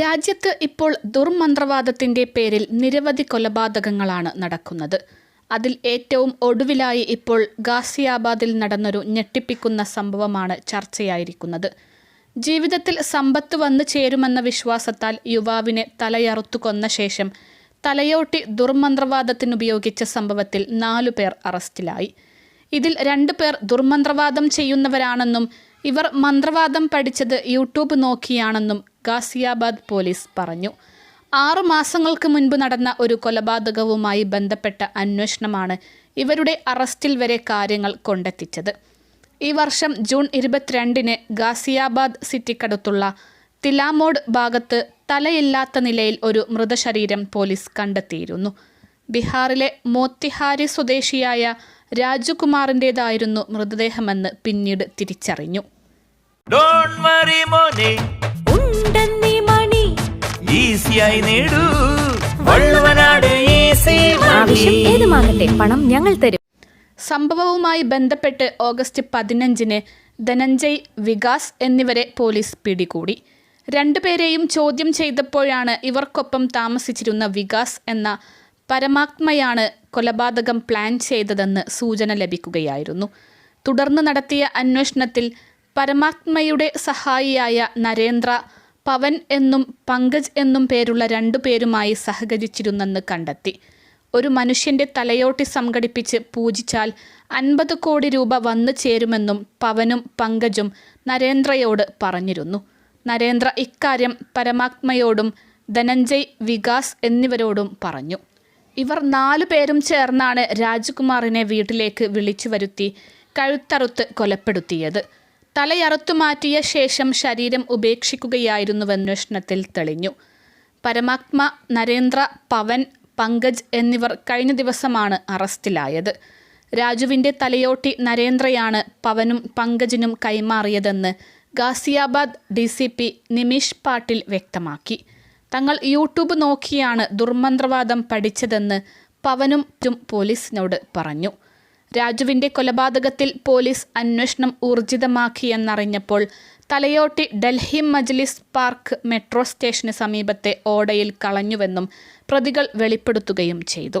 രാജ്യത്ത് ഇപ്പോൾ ദുർമന്ത്രവാദത്തിന്റെ പേരിൽ നിരവധി കൊലപാതകങ്ങളാണ് നടക്കുന്നത്. അതിൽ ഏറ്റവും ഒടുവിലായി ഇപ്പോൾ ഗാസിയാബാദിൽ നടന്നൊരു ഞെട്ടിപ്പിക്കുന്ന സംഭവമാണ് ചർച്ചയായിരിക്കുന്നത്. ജീവിതത്തിൽ സമ്പത്ത് വന്നു ചേരുമെന്ന വിശ്വാസത്താൽ യുവാവിനെ തലയറുത്തു കൊന്ന ശേഷം തലയോട്ടി ദുർമന്ത്രവാദത്തിനുപയോഗിച്ച സംഭവത്തിൽ നാലു പേർ അറസ്റ്റിലായി. ഇതിൽ രണ്ടു പേർ ദുർമന്ത്രവാദം ചെയ്യുന്നവരാണെന്നും ഇവർ മന്ത്രവാദം പഠിച്ചത് യൂട്യൂബ് നോക്കിയാണെന്നും ഗാസിയാബാദ് പോലീസ് പറഞ്ഞു. ആറു മാസങ്ങൾക്ക് മുൻപ് നടന്ന ഒരു കൊലപാതകവുമായി ബന്ധപ്പെട്ട അന്വേഷണമാണ് ഇവരുടെ അറസ്റ്റിൽ വരെ കാര്യങ്ങൾ കൊണ്ടെത്തിച്ചത്. ഈ വർഷം ജൂൺ ഇരുപത്തിരണ്ടിന് ഗാസിയാബാദ് സിറ്റിക്കടുത്തുള്ള തിലാമോഡ് ഭാഗത്ത് തലയില്ലാത്ത നിലയിൽ ഒരു മൃതശരീരം പോലീസ് കണ്ടെത്തിയിരുന്നു. ബീഹാറിലെ മോത്തിഹാരി സ്വദേശിയായ രാജുകുമാറിന്റേതായിരുന്നു മൃതദേഹമെന്ന് പിന്നീട് തിരിച്ചറിഞ്ഞു. ഈസിയായി നേടൂ. ആവശ്യം ഏതുമാകട്ടെ പണം ഞങ്ങൾ തരും. സംഭവവുമായി ബന്ധപ്പെട്ട് ഓഗസ്റ്റ് പതിനഞ്ചിന് ധനഞ്ജയ് വികാസ് എന്നിവരെ പോലീസ് പിടികൂടി. രണ്ടുപേരെയും ചോദ്യം ചെയ്തപ്പോഴാണ് ഇവർക്കൊപ്പം താമസിച്ചിരുന്ന വികാസ് എന്ന പരമാത്മയാണ് കൊലപാതകം പ്ലാൻ ചെയ്തതെന്ന് സൂചന ലഭിക്കുകയായിരുന്നു. തുടർന്ന് നടത്തിയ അന്വേഷണത്തിൽ പരമാത്മയുടെ സഹായിയായ നരേന്ദ്ര പവൻ എന്നും പങ്കജ് എന്നും പേരുള്ള രണ്ടു പേരുമായി സഹകരിച്ചിരുന്നെന്ന് കണ്ടെത്തി. ഒരു മനുഷ്യന്റെ തലയോട്ടി സംഘടിപ്പിച്ച് പൂജിച്ചാൽ അൻപത് കോടി രൂപ വന്നു ചേരുമെന്നും പവനും പങ്കജും നരേന്ദ്രയോട് പറഞ്ഞിരുന്നു. നരേന്ദ്ര ഇക്കാര്യം പരമാത്മയോടും ധനഞ്ജയ് വികാസ് എന്നിവരോടും പറഞ്ഞു. ഇവർ നാലു പേരും ചേർന്നാണ് രാജ്കുമാറിനെ വീട്ടിലേക്ക് വിളിച്ചു വരുത്തി കഴുത്തറുത്ത് കൊലപ്പെടുത്തിയത്. തലയറുത്തു മാറ്റിയ ശേഷം ശരീരം ഉപേക്ഷിക്കുകയായിരുന്നു അന്വേഷണത്തിൽ തെളിഞ്ഞു. പരമാത്മ നരേന്ദ്ര പവൻ പങ്കജ് എന്നിവർ കഴിഞ്ഞ ദിവസമാണ് അറസ്റ്റിലായത്. രാജുവിന്റെ തലയോട്ടി നരേന്ദ്രയാണ് പവനും പങ്കജിനും കൈമാറിയതെന്ന് Ghaziabad D C P Nimish Patil വ്യക്തമാക്കി. തങ്ങൾ യൂട്യൂബ് നോക്കിയാണ് ദുർമന്ത്രവാദം പഠിച്ചതെന്ന് പവനും പോലീസിനോട് പറഞ്ഞു. രാജുവിന്റെ കൊലപാതകത്തിൽ പോലീസ് അന്വേഷണം ഊർജിതമാക്കിയെന്നറിഞ്ഞപ്പോൾ തലയോട്ടി ഡൽഹി മജ്ലിസ് പാർക്ക് മെട്രോ സ്റ്റേഷന് സമീപത്തെ ഓടയിൽ കളഞ്ഞുവെന്നും പ്രതികൾ വെളിപ്പെടുത്തുകയും ചെയ്തു.